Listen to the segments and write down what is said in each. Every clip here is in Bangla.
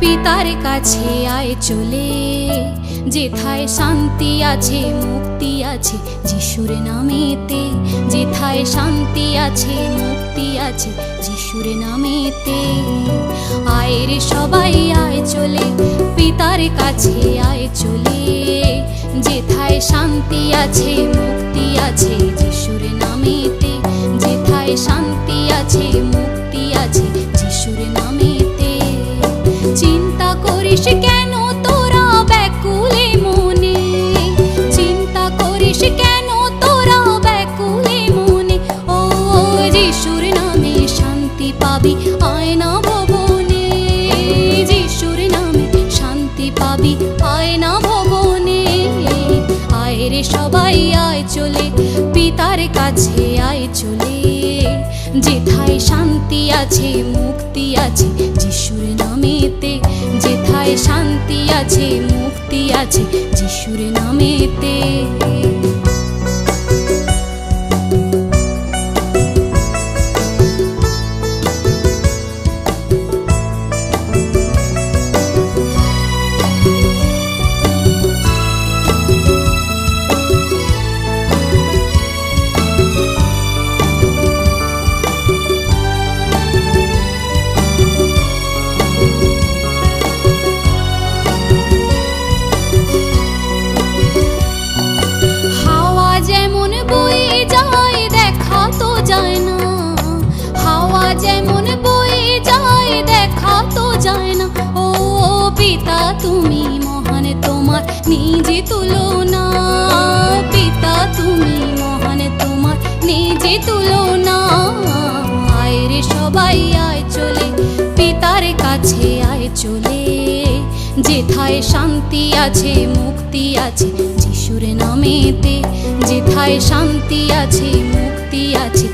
পিতার কাছে আয় চলে। যেথায় শান্তি আছে, মুক্তি আছে যিশুর নামেতে। যেথায় শান্তি আছে, মুক্তি আছে যিশুর নামেতে। আয়ের সবাই আয় চলে, পিতার কাছে আয় চলে। যেথায় শান্তি আছে, মুক্তি আছে যিশুর নামেতে। যেথায় শান্তি আছে সবাই আয় চলে, পিতার কাছে আয় চলে। যেথায় শান্তি আছে, মুক্তি আছে, যিশুর নামেতে। যেথায় শান্তি আছে, মুক্তি আছে, যিশুর নামেতে। পিতা, তুমি মহান তোমার নিজে তুলনা। পিতা, তুমি মহান তোমার নিজে তুলনা। আয় রে সবাই, আয় চলে। পিতার কাছে আয় চলে। যেথায় শান্তি আছে, মুক্তি আছে, যিশুর নামেতে। যেথায় শান্তি আছে, মুক্তি আছে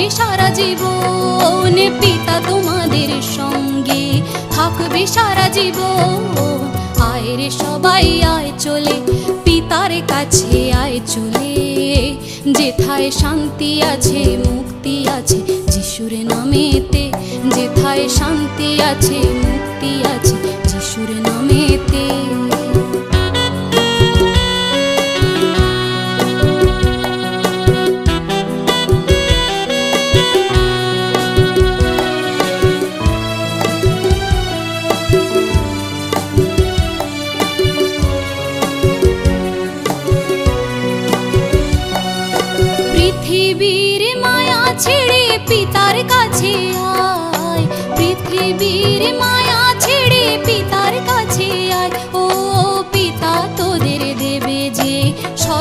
থাকবে সারা জীবন পিতা তোমাদের সঙ্গে। থাকবে সারা জীবন, আয় রে সবাই, আয় চলে। পিতার কাছে আয় চলে। যেথায় শান্তি আছে, মুক্তি আছে, যিশুর নামেতে। যেথায় শান্তি আছে, মুক্তি আছে, যিশুর নামেতে।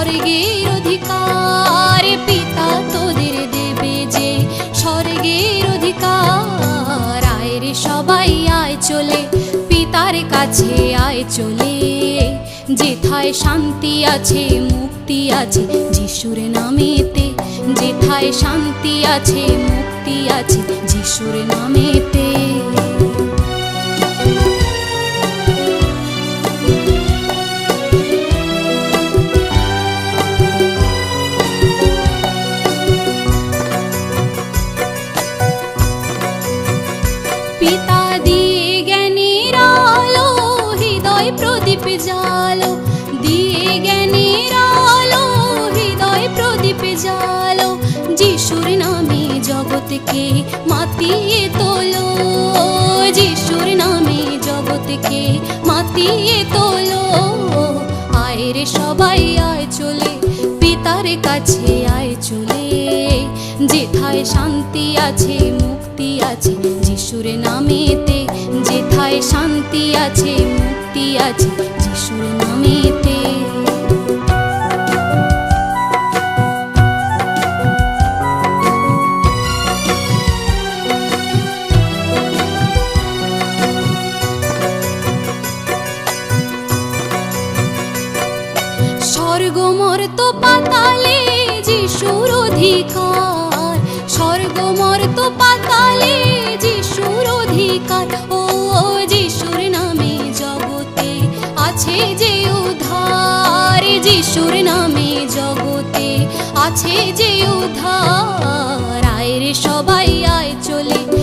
স্বর্গের অধিকার পিতা তোদের দেবে যে। স্বর্গের অধিকার, আয় রে সবাই আয় চলে, পিতার কাছে আয় চলে। যেথায় শান্তি আছে, মুক্তি আছে যিশুর নামেতে। যেথায় শান্তি আছে, মুক্তি আছে যিশুর নামেতে। পিতা দিয়ে জ্ঞানের আলো, হৃদয় প্রদীপ জালো। দিয়ে জ্ঞানের আলো, হৃদয় প্রদীপ জালো। যিশুর নামে জগৎকে মাতিয়ে তোলো। যিশুর নামে জগৎকে মাতিয়ে তোলো। আয় সবাই, আয় চলে। পিতার কাছে আয় চলে। যেথায় শান্তি আছে, মুক্তি আছে। যিশুর নামেতে যেথায় শান্তি আছে, মুক্তি আছে। যিশুর নামেতে। স্বর্গমর তো পাতালে যিশুর অধিকার। স্বর্গ মর্ত পাতালে যিশুর অধিকার। ও, যিশুর নামে জগতে আছে যে উদ্ধার। যিশুর নামে জগতে আছে যে উদ্ধার। আয় রে সবাই, আয় চলে।